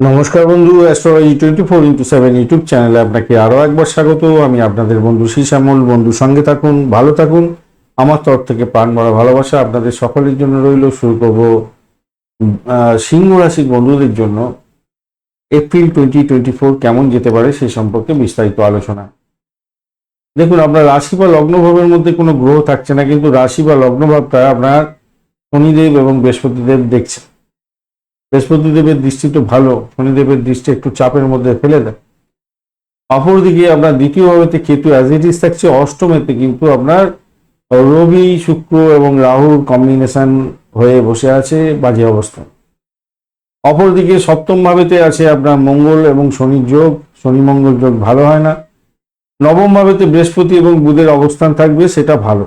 নমস্কার বন্ধু astrology twenty four into seven YouTube চ্যানেলে আপনাকে আরও একবার স্বাগত। আমি আপনাদের বন্ধু শ্যামল বন্ধু, সঙ্গে থাকুন, ভালো থাকুন। আমার তরফ থেকে প্রাণ ভরা ভালোবাসা আপনাদের সকলের জন্য রইল। শুরু করব সিংহ রাশির বন্ধুদের জন্য। এপ্রিল টোয়েন্টি টোয়েন্টি ফোর কেমন যেতে পারে সে সম্পর্কে বিস্তারিত আলোচনা। দেখুন, আপনার রাশি বা লগ্নভাবের মধ্যে কোনো গ্রহ থাকছে না, কিন্তু রাশি বা লগ্নভাবটা আপনার শনিদেব এবং বৃহস্পতিদেব বৃহস্পতিদেবের দৃষ্টি তো ভালো, শনিদেবের দৃষ্টি একটু চাপের মধ্যে ফেলে দেয়। অপরদিকে আপনার দ্বিতীয় ভাবেতে কেতু অ্যাজ ইট ইজ থাকছে, অষ্টমেতে কিন্তু আপনার রবি, শুক্র এবং রাহুর কম্বিনেশন হয়ে বসে আছে বাজে অবস্থা। অপরদিকে সপ্তম ভাবেতে আছে আপনার মঙ্গল এবং শনির যোগ, শনি মঙ্গল যোগ ভালো হয় না। নবম ভাবেতে বৃহস্পতি এবং বুধের অবস্থান থাকবে, সেটা ভালো।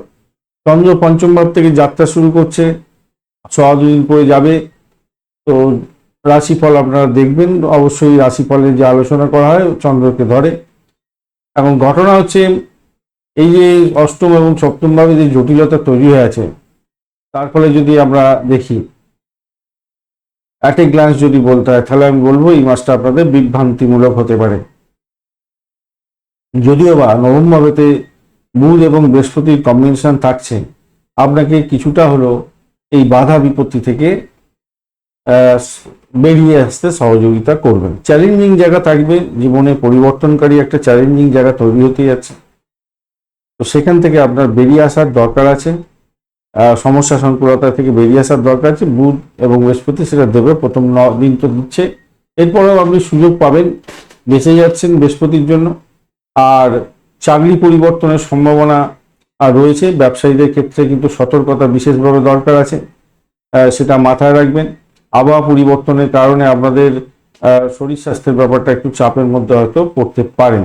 চন্দ্র পঞ্চম ভাব থেকে যাত্রা শুরু করছে, ছ দুদিন পরে যাবে। তো রাশিফল আপনারা দেখবেন, অবশ্যই রাশিফলের যে আলোচনা করা হয়, চন্দ্রকে ধরে। এবং ঘটনা হচ্ছে, এই যে অষ্টম এবং সপ্তম ভাবে যে জটিলতা তৈরি হয়ে আছে, তার ফলে যদি আমরা দেখি অ্যাট এ গ্লান্স যদি বলতে হয়, তাহলে আমি বলব এই মাসটা আপনাদের বিভ্রান্তিমূলক হতে পারে। যদিও বা নবম ভাবেতে বুধ এবং বৃহস্পতির কম্বিনেশন থাকছে, আপনাকে কিছুটা হলো এই বাধা বিপত্তি থেকে বেরিয়ে আসতে সহযোগিতা করবেন। চ্যালেঞ্জিং জায়গা থাকবে, জীবনে পরিবর্তনকারী একটা চ্যালেঞ্জিং জায়গা তৈরি হতে যাচ্ছে তো সেখান থেকে আপনার বেরিয়ে আসার দরকার আছে। সমস্যা সংকুলতা থেকে বেরিয়ে আসার দরকার আছে। বুধ এবং বৃহস্পতি সেটা দেবে, প্রথম ন দিন তো দিচ্ছে। এরপরেও আপনি সুযোগ পাবেন বেঁচে যাচ্ছেন বৃহস্পতির জন্য। আর চাকরি পরিবর্তনের সম্ভাবনা রয়েছে। ব্যবসায়ীদের ক্ষেত্রে কিন্তু সতর্কতা বিশেষভাবে দরকার আছে। সেটা মাথায় রাখবেন। আবহাওয়া পরিবর্তনের কারণে আপনাদের শরীর স্বাস্থ্যের ব্যাপারটা একটু চাপের মধ্যে হয়তো পড়তে পারেন।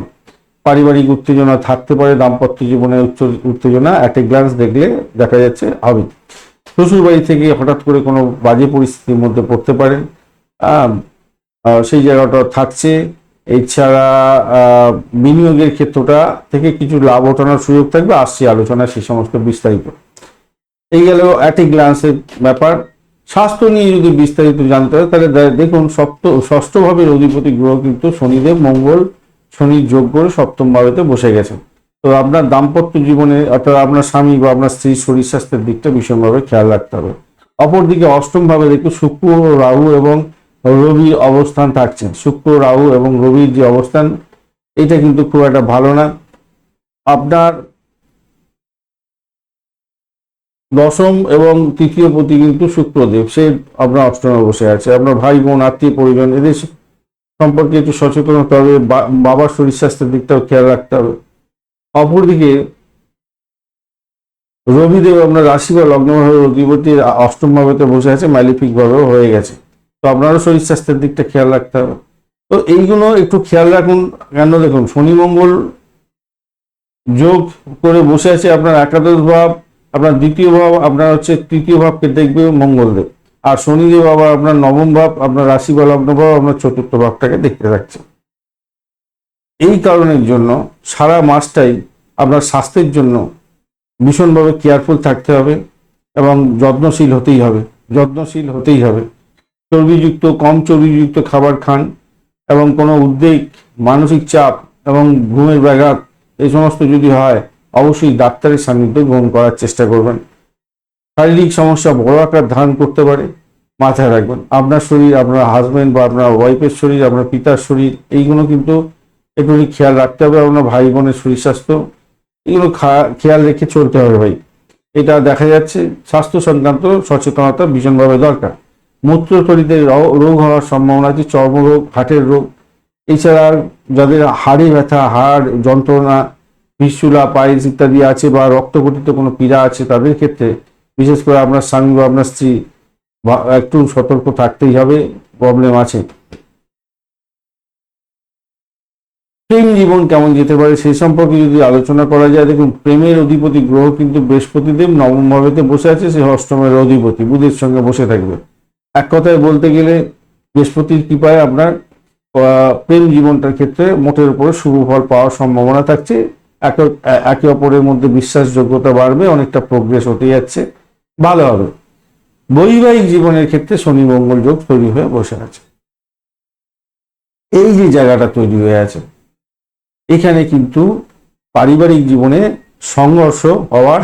পারিবারিক উত্তেজনা থাকতে পারে, দাম্পত্য জীবনে উচ্চ, উত্তেজনা অ্যাট এ গ্লান্স দেখলে দেখা যাচ্ছে হবে। শ্বশুর বাড়ি থেকে হঠাৎ করে কোনো বাজে পরিস্থিতির মধ্যে পড়তে পারেন। সেই জায়গাটা থাকছে। এছাড়া বিনিয়োগের ক্ষেত্রটা থেকে কিছু লাভ ওঠানোর সুযোগ থাকবে। আসছে আলোচনা সেই সমস্ত বিস্তারিত। এই গেল অ্যাট এ গ্লান্সের ব্যাপার। স্বাস্থ্য নিয়ে যদি বিস্তারিত জানতে হয়, তাহলে দেখুন, সপ্ত ষষ্ঠ ভাবের অধিপতি গ্রহ কিন্তু শনিদেব, মঙ্গল শনির যোগ করে সপ্তম ভাবেতে বসে গেছেন। তো আপনার দাম্পত্য জীবনে অর্থাৎ আপনার স্বামী বা আপনার স্ত্রীর শরীর স্বাস্থ্যের দিকটা ভীষণভাবে খেয়াল রাখতে হবে। অপরদিকে অষ্টম ভাবে দেখুন, শুক্র, রাহু এবং রবির অবস্থান থাকছে। শুক্র, রাহু এবং রবির যে অবস্থান, এটা কিন্তু খুব একটা ভালো না। আপনার দশম এবং তৃতীয় পতি কিন্তু শুক্রদেব। সে আপনার অষ্টমে বসে আছে। আপনার ভাই বোন, আত্মীয় পরিজন, এদের সম্পর্কে একটু সচেতন হতে হবে। বাবার শরীর স্বাস্থ্যের দিকটাও খেয়াল রাখতে হবে। অপরদিকে রবিদেব আপনার রাশি বা লগ্নভাবে অধিপতি অষ্টম ভাবেতে বসে আছে ম্যালিফিক ভাবেও হয়ে গেছে। তো আপনারও শরীর স্বাস্থ্যের দিকটা খেয়াল রাখতে হবে। তো এইগুলো একটু খেয়াল রাখুন। কেন দেখুন, শনি মঙ্গল যোগ করে বসে আছে আপনার একাদশ ভাব আপনার দ্বিতীয় ভাব আপনার হচ্ছে তৃতীয় ভাবকে দেখবে মঙ্গলদেব। আর শনিদেব আবার আপনার নবম ভাব আপনার রাশি লগ্ন ভাব আপনার চতুর্থ ভাবটাকে দেখতে থাকছে। এই কারণের জন্য সারা মাসটাই আপনার স্বাস্থ্যের জন্য ভীষণভাবে কেয়ারফুল থাকতে হবে এবং যত্নশীল হতেই হবে, যত্নশীল হতেই হবে। চর্বিযুক্ত, কম চর্বিযুক্ত খাবার খান এবং কোনো উদ্বেগ, মানসিক চাপ এবং ঘুমের ব্যাঘাত, এই সমস্ত যদি হয় অবশ্যই ডাক্তারের সান্নিধ্য গ্রহণ করার চেষ্টা করবেন। শারীরিক সমস্যা বড় আকার ধারণ করতে পারে, মাথায় রাখবেন। আপনার শরীর, আপনার হাজব্যান্ড বা আপনার ওয়াইফের শরীর, আপনার পিতার শরীর, এইগুলো কিন্তু একটু খেয়াল রাখতে হবে। আপনার ভাই বোনের শরীর স্বাস্থ্য, এগুলো খেয়াল রেখে চলতে হবে ভাই। এটা দেখা যাচ্ছে, স্বাস্থ্য সংক্রান্ত সচেতনতা ভীষণভাবে দরকার। মূত্রথলিতে র- রোগ হওয়ার সম্ভাবনা আছে, চর্মরোগ, হার্টের রোগ। এছাড়া যাদের হাড়ে ব্যথা, হাড় যন্ত্রণা ফিসুলা পাইলস ইত্যাদি আছে বা রক্তগঠিত কোনো পীড়া আছে, তাদের ক্ষেত্রে বিশেষ করে আপনার স্বামী বা আপনার স্ত্রী একটু সতর্ক থাকতেই হবে প্রবলেম আছে। প্রেম জীবন কেমন যেতে পারে সেই সম্পর্কে যদি আলোচনা করা যায়, দেখুন, প্রেমের অধিপতি গ্রহ কিন্তু বৃহস্পতিদেব নবম ভাবেতে বসে আছে, সে অষ্টমের অধিপতি, বুধের সঙ্গে বসে থাকবে। এক কথায় বলতে গেলে বৃহস্পতির কৃপায় আপনার প্রেম জীবনটার ক্ষেত্রে মোটের উপরে শুভ ফল পাওয়ার সম্ভাবনা থাকছে। একে- অপরের মধ্যে বিশ্বাসযোগ্যতা বাড়বে, অনেকটা প্রোগ্রেস হতে যাচ্ছে। ভালো হবে। বৈবাহিক জীবনের ক্ষেত্রে শনি মঙ্গল যোগ তৈরি হয়ে বসে আছে। এই যে জায়গাটা তৈরি হয়ে আছে, এখানে কিন্তু পারিবারিক জীবনে সংঘর্ষ হওয়ার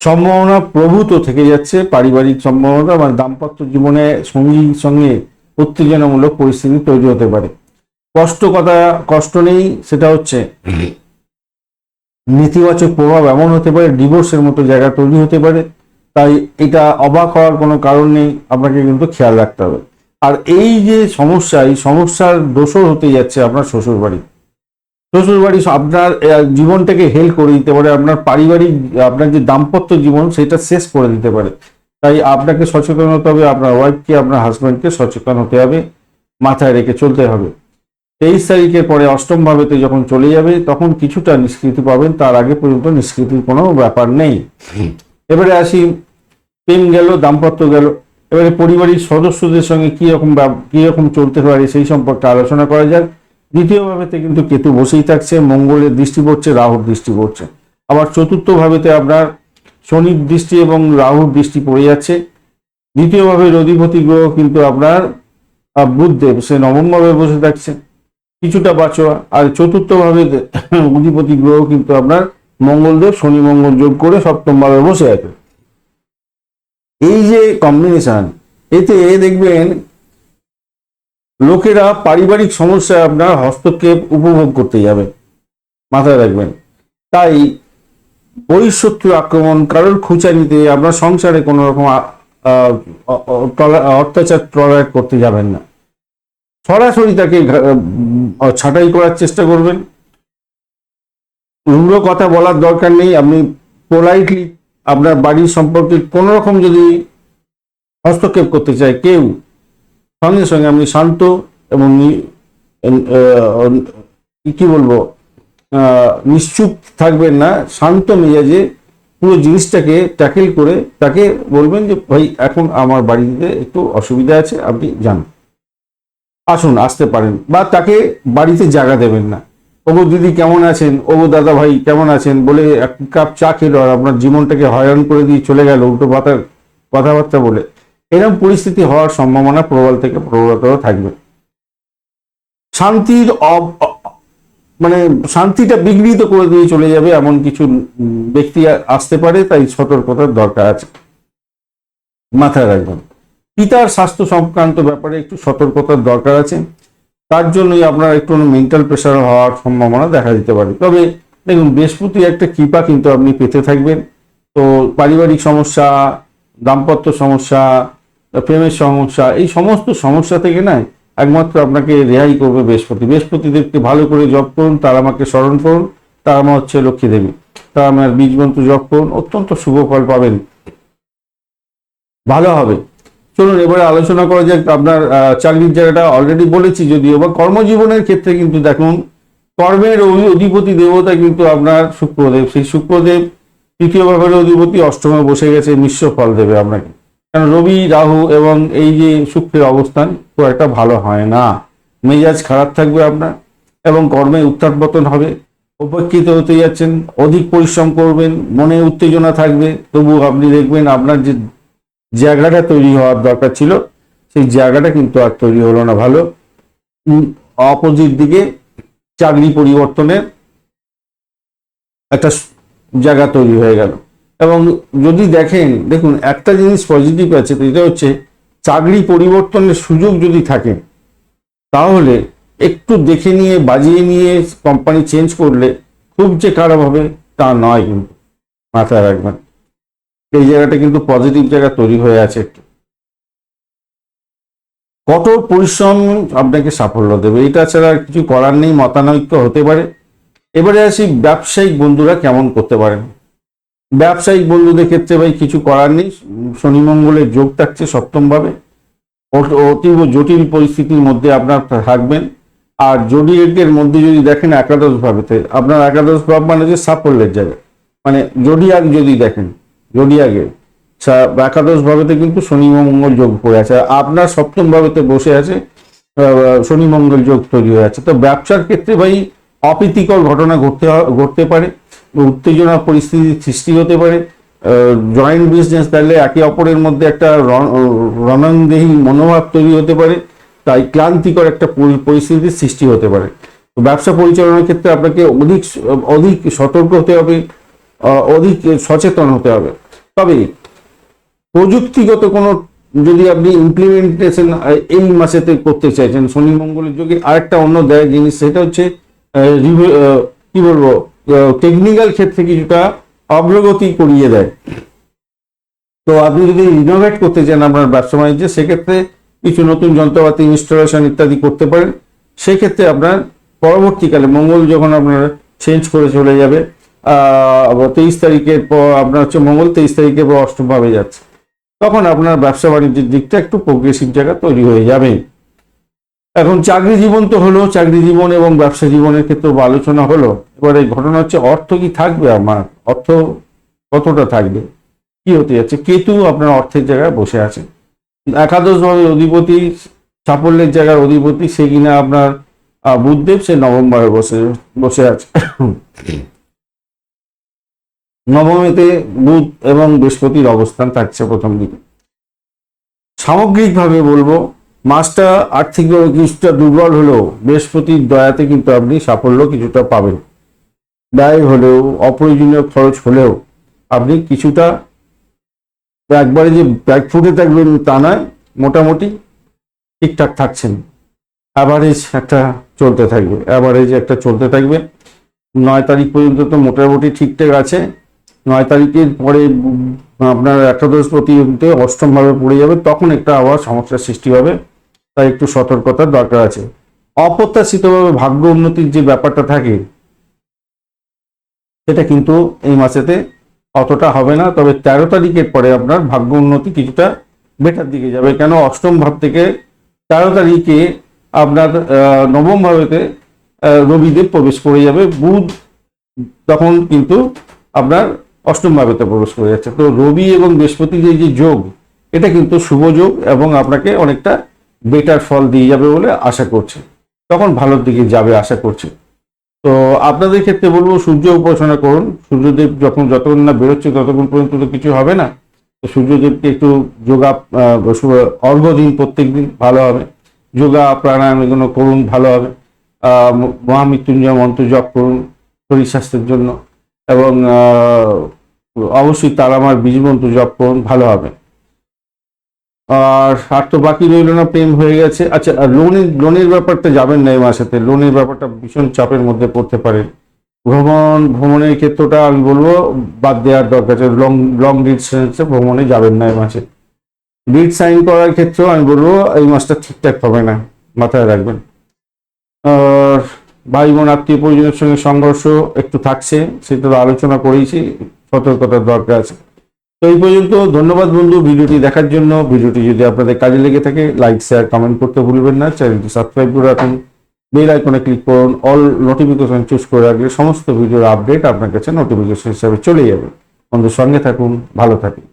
সম্ভাবনা প্রভূত থেকে যাচ্ছে। পারিবারিক সম্ভাবনা মানে দাম্পত্য জীবনে সঙ্গীর সঙ্গে উত্তেজনামূলক পরিস্থিতি তৈরি হতে পারে। কষ্ট কথা, কষ্ট নেই, সেটা হচ্ছে নেতিবাচক প্রভাব এমন হতে পারে ডিভোর্সের মতো জায়গা তৈরি হতে পারে, তাই এটা অবাক হওয়ার কোনো কারণ নেই, আপনাকে কিন্তু খেয়াল রাখতে হবে। আর এই যে সমস্যা, এই সমস্যার দোষর হতে যাচ্ছে আপনার শ্বশুর বাড়ি শ্বশুর বাড়ি আপনার জীবনটাকে হেল করে দিতে পারে, আপনার পারিবারিক, আপনার যে দাম্পত্য জীবন, সেটা শেষ করে দিতে পারে। তাই আপনাকে সচেতন হতে হবে, আপনার ওয়াইফকে আপনার হাজব্যান্ডকে সচেতন হতে হবে, মাথায় রেখে চলতে হবে। তেইশ তারিখের পরে অষ্টম ভাবেতে যখন চলে যাবে তখন কিছুটা নিষ্কৃতি পাবেন তার আগে পর্যন্ত নিষ্কৃতির কোনো ব্যাপার নেই। এবারে আসি প্রেম গেল দাম্পত্য গেল এবারে পরিবারের সদস্যদের সঙ্গে কি রকম ব্যব- কি রকম চলতে পারে সেই সম্পর্কে আলোচনা করা যাক। দ্বিতীয় ভাবেতে কিন্তু কেতু বসেই থাকছে মঙ্গলের দৃষ্টি পড়ছে রাহুর দৃষ্টি পড়ছে। আবার চতুর্থ ভাবেতে আপনার শনির দৃষ্টি এবং রাহুর দৃষ্টি পড়ে যাচ্ছে। দ্বিতীয় ভাবের অধিপতি গ্রহ কিন্তু আপনার বুধদেব সে নবম ভাবে বসে থাকছে। কিছুটা বাঁচোয়া আর চতুর্থ ভাবে অধিপতি গ্রহ কিন্তু আপনার মঙ্গলদেব, শনি মঙ্গল যোগ করে সপ্তম ভাবে বসে আছে এই যে কম্বিনেশন এতে দেখবেন লোকেরা পারিবারিক সমস্যায় আপনার হস্তক্ষেপ উপভোগ করতে যাবে, মাথায় রাখবেন। তাই বহিঃশত্রু আক্রমণ কারোর খুঁচানিতে আপনার সংসারে কোনো রকম অত্যাচার টলারেট করতে যাবেন না। সরাসরি তাকে ছাঁটাই করার চেষ্টা করবেন। রুড়ো কথা বলার দরকার নেই। আপনি পোলাইটলি আপনার বাড়ির সম্পর্কে কোনো রকম যদি হস্তক্ষেপ করতে চায় কেউ, সঙ্গে সঙ্গে আপনি শান্ত এবং কি বলব নিশ্চুপ থাকবেন না, শান্ত মেজাজে পুরো জিনিসটাকে ট্যাকেল করে তাকে বলবেন যে, ভাই, এখন আমার বাড়িতে একটু অসুবিধা আছে, আপনি যান। আসুন, আসতে পারেন। বা তাকে বাড়িতে জায়গা দেবেন না। ওগো দিদি কেমন আছেন? ওগো দাদা ভাই কেমন আছেন? বলে এক কাপ চা খেলো আর আপনার জীবনটাকে হয়রান করে দিয়ে চলে গেল, উল্টো পাতার কথাবার্তা বলে। এরকম পরিস্থিতি হওয়ার সম্ভাবনা প্রবল থেকে প্রবলতর থাকবে। শান্তির মানে শান্তিটা বিঘ্নিত করে দিয়ে চলে যাবে এমন কিছু ব্যক্তি আসতে পারে, তাই সতর্কতার দরকার আছে। মাথায় রাখবেন। পিতার স্বাস্থ্য সংক্রান্ত ব্যাপারে একটু সতর্কতার দরকার আছে। তার জন্যই আপনার একটু মেন্টাল প্রেশার হওয়ার সম্ভাবনা দেখা দিতে পারে। তবে দেখুন, বৃহস্পতি একটা কৃপা কিন্তু আপনি পেতে থাকবেন। তো পারিবারিক সমস্যা, দাম্পত্য সমস্যা, প্রেমের সমস্যা, এই সমস্ত সমস্যা থেকে না একমাত্র আপনাকে রেহাই করবে বৃহস্পতি। বৃহস্পতিদেবকে ভালো করে জপ করুন, তার আমাকে স্মরণ করুন, তার আমার হচ্ছে লক্ষ্মী দেবী। তার আমার বীজ মন্ত্র জপ করুন, অত্যন্ত শুভ ফল পাবেন। ভালো হবে। চলুন, এবারে আলোচনা করা যাক। আপনার চাকরির জায়গাটা অলরেডি বলেছি যদিও, বা কর্মজীবনের ক্ষেত্রে কিন্তু দেখুন, কর্মের অধিপতি দেবতা কিন্তু আপনার শুক্রদেব। সেই শুক্রদেব তৃতীয় ভাবের অধিপতি, অষ্টমে বসে গেছে মিশ্র ফল দেবে আপনাকে। কারণ রবি, রাহু এবং এই যে শুক্রের অবস্থান খুব একটা ভালো হয় না। মেজাজ খারাপ থাকবে আপনার এবং কর্মে উত্থান পতন হবে। উপেক্ষিত হতে যাচ্ছেন, অধিক পরিশ্রম করবেন, মনে উত্তেজনা থাকবে। তবু আপনি দেখবেন আপনার যে জায়গাটা তৈরি হওয়ার দরকার ছিল, সেই জায়গাটা কিন্তু আর তৈরি হলো না ভালো। অপোজিট দিকে চাকরি পরিবর্তনের একটা জায়গা তৈরি হয়ে গেল। এবং যদি দেখেন, দেখুন, একটা জিনিস পজিটিভ আছে এটা হচ্ছে চাকরি পরিবর্তনের সুযোগ যদি থাকে, তাহলে একটু দেখে নিয়ে, বাজিয়ে নিয়ে কোম্পানি চেঞ্জ করলে খুব যে খারাপ হবে তা নয় কিন্তু। মাথায় রাখবেন। এই জায়গাটা কিন্তু পজিটিভ জায়গা তৈরি হয়ে আছে একটু। কঠোর পরিশ্রম আপনাকে সাফল্য দেবে। এটা ছাড়া কিছু করার নেই, মতানৈক্য হতে পারে। এবারে আসি ব্যবসায়িক বন্ধুরা কেমন করতে পারেন? ব্যবসায়িক বন্ধুদের ক্ষেত্রে ভাই কিছু করার নেই। শনি মঙ্গলের যোগ থাকছে সপ্তমভাবে। অতীব জটিল পরিস্থিতির মধ্যে আপনার থাকবেন। আর জডিয়েকের মধ্যে যদি দেখেন একাদশ ভাবেতে আপনার একাদশ ভাব মানে যে সাফল্যের জায়গা। মানে জডিয়াক যদি দেখেন। জডিয়াকে। একাদশ ভাবেতে কিন্তু শনি মঙ্গল যোগ পড়ে আছে। আপনার সপ্তম ভাবেতে বসে আছে শনি মঙ্গল যোগ তৈরি হয়ে আছে। তো ব্যবসার ক্ষেত্রে ভাই, অপ্রীতিকর ঘটনা ঘটতে ঘটতে পারে উত্তেজনা পরিস্থিতির সৃষ্টি হতে পারে। জয়েন্ট বিজনেস তাহলে একে অপরের মধ্যে একটা রণ- রণংদেহী মনোভাব তৈরি হতে পারে, তাই ক্লান্তিকর একটা পরি- পরিস্থিতির সৃষ্টি হতে পারে। ব্যবসা পরিচালনার ক্ষেত্রে আপনাকে অধিক অধিক সতর্ক হতে হবে অধিক সচেতন হতে হবে। তবে প্রযুক্তিগত কোনো যদি আপনি ইমপ্লিমেন্টেশন এই মাসেতে করতে চাইছেন, শনি মঙ্গলের যোগে আরেকটা অন্য দেয় জিনিস, সেটা হচ্ছে কি বলব টেকনিক্যাল ক্ষেত্রে কিছুটা অগ্রগতি করিয়ে দেয়। তো আপনি যদি রিনোভেট করতে চান আপনার ব্যবসা বাণিজ্যে, সেক্ষেত্রে কিছু নতুন যন্ত্রপাতি ইনস্টলেশন ইত্যাদি করতে পারেন। সেক্ষেত্রে আপনার পরবর্তীকালে মঙ্গল যখন আপনার চেঞ্জ করে চলে যাবে তেইশ তারিখের পর আপনার হচ্ছে মঙ্গল তেইশ তারিখের পর অষ্টম ভাবে যাচ্ছে। তখন আপনার ব্যবসা বাণিজ্যের দিকটা একটু প্রোগ্রেসিভ জায়গা তৈরি হয়ে যাবে। এখন চাকরি জীবন তো হলো, চাকরি জীবন এবং ব্যবসা জীবনের ক্ষেত্রে আলোচনা হলো। এবারে ঘটনা হচ্ছে, অর্থ কি থাকবে আমার? অর্থ কতটা থাকবে? কি হতে যাচ্ছে? কেতু আপনার অর্থের জায়গায় বসে আছে। একাদশ ভাবে অধিপতি, সাফল্যের জায়গার অধিপতি, সে কিনা আপনার বুধদেব, সে নভেম্বরে বসে বসে আছে। নবমীতে বুধ এবং বৃহস্পতির অবস্থান থাকছে প্রথম দিকে। সামগ্রিকভাবে বলব, মাসটা আর্থিকভাবে কিছুটা দুর্বল হলেও বৃহস্পতির দয়াতে কিন্তু আপনি সাফল্য কিছুটা পাবেন। ব্যয় হলেও, অপ্রয়োজনীয় খরচ হলেও আপনি কিছুটা একবারে যে ব্যাক ফুটে থাকবেন তা নয়, মোটামুটি ঠিকঠাক থাকছেন। অ্যাভারেজ একটা চলতে থাকবে অ্যাভারেজ একটা চলতে থাকবে। নয় তারিখ পর্যন্ত তো মোটামুটি ঠিকঠাক আছে। নয় তারিখের পরে আপনার একাদশ প্রতিযোগিতে অষ্টমভাবে পড়ে যাবে, তখন একটা আবার সমস্যার সৃষ্টি হবে। তাই একটু সতর্কতার দরকার আছে। অপ্রত্যাশিতভাবে ভাগ্য উন্নতির যে ব্যাপারটা থাকে, সেটা কিন্তু এই মাসেতে অতটা হবে না। তবে তেরো তারিখের পরে আপনার ভাগ্য উন্নতি কিছুটা বেটার দিকে যাবে। কেন? অষ্টম ভাব থেকে তেরো তারিখে আপনার নবম ভাবেতে রবিদেব প্রবেশ করে যাবে। বুধ তখন কিন্তু আপনার অষ্টম ভাবেতে প্রবেশ করে যাচ্ছে। তো রবি এবং বৃহস্পতির এই যে যোগ, এটা কিন্তু শুভ যোগ এবং আপনাকে অনেকটা বেটার ফল দিয়ে যাবে বলে আশা করছে। তখন ভালোর দিকে যাবে আশা করছে। তো আপনাদের ক্ষেত্রে বলব, সূর্য উপাসনা করুন। সূর্যদেব যখন যতক্ষণ না বেরোচ্ছে, ততক্ষণ পর্যন্ত তো কিছু হবে না। তো সূর্যদেবকে একটু যোগা অর্ঘ্য দিন প্রত্যেক দিন ভালো হবে। যোগা, প্রাণায়াম এগুলো করুন, ভালো হবে। মহামৃত্যুঞ্জয় মন্ত্র জপ করুন, শরীর স্বাস্থ্যের জন্য। এবং অবশ্যই তারামার বীজ মন্ত্র জপ করুন ভালো হবে। আর আর তো বাকি রইল না, প্রেম হয়ে গেছে। আচ্ছা আর লোনের লোনের ব্যাপারটা যাবেন না এই মাসেতে। লোনের ব্যাপারটা ভীষণ চাপের মধ্যে পড়তে পারেন ভ্রমণ, ভ্রমণের ক্ষেত্রটা আমি বলব, বাদ দেওয়ার দরকার আছে লং লং ডিস্টেন্সে ভ্রমণে যাবেন না এই মাসে। ডিড সাইন করার ক্ষেত্রেও আমি বলব, এই মাসটা ঠিকঠাক হবে না। মাথায় রাখবেন। আর ভাই বোন আত্মীয় পরিজনের সঙ্গে সংঘর্ষ একটু থাকছে, সেটা তো আলোচনা করেইছি, সতর্কতার দরকার আছে। তো এই পর্যন্ত ধন্যবাদ বন্ধু ভিডিওটি দেখার জন্য। ভিডিওটি যদি আপনাদের কাজে লেগে থাকে, লাইক, শেয়ার, কমেন্ট করতে ভুলবেন না। চ্যানেলটি সাবস্ক্রাইব করে রাখুন। বেল আইকনে ক্লিক করুন। অল নোটিফিকেশন চুজ করে রাখলে সমস্ত ভিডিওর আপডেট আপনার কাছে নোটিফিকেশন হিসাবে চলে যাবে। বন্ধুর সঙ্গে থাকুন, ভালো থাকুন।